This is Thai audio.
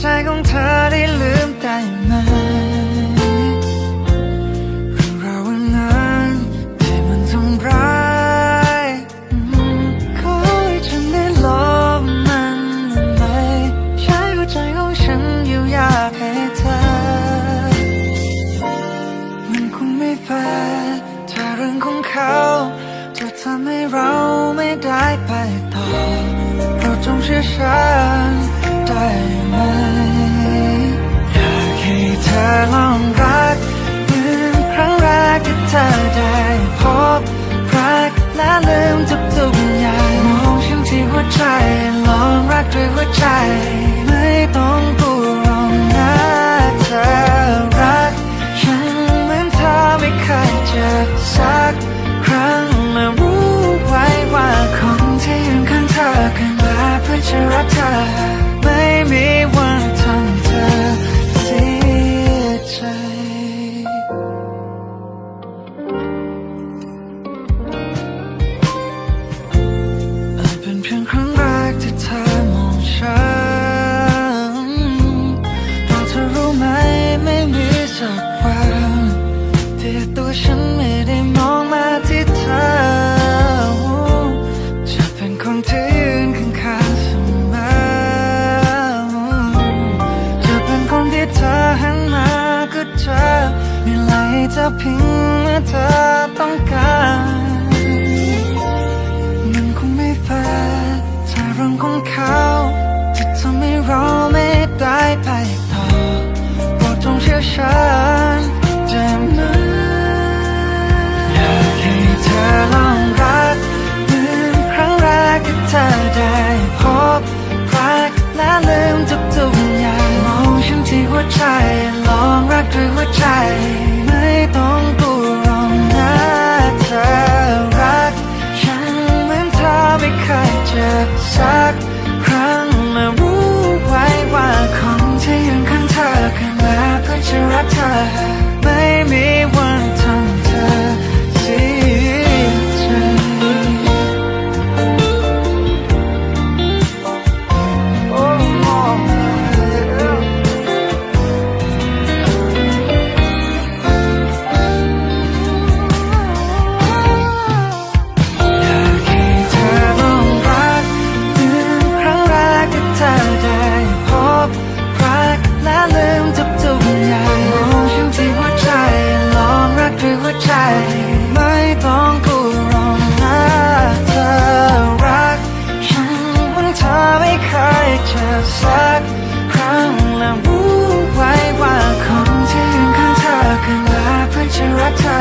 ใจของเธอได้ลืมได้ไหม time. จะพิงเมื่อเธอต้องการมันคงไม่แฟร์ใจเรื่องของเขาจะทำให้เราไม่ได้ไปต่อโปรดจงเชื่อฉันได้ไหมอยากให้เธอลองรักเหมือนครั้งแรกที่เธอได้พบรักและลืมทุกๆอย่างมองฉันที่หัวใจลองรักด้วยหัวใจ সাত เธอได้พบรักและลืมทุกทุกอย่างมองอยู่ที่หัวใจลองรักด้วยหัวใจ ไม่ต้องกลัวรองนะเธอรักฉันวันเธอไม่เคยเจอสักครั้งและรู้ไว้ว่าคนที่ยืนข้างเธอคือลาเพื่อจะรักเธอ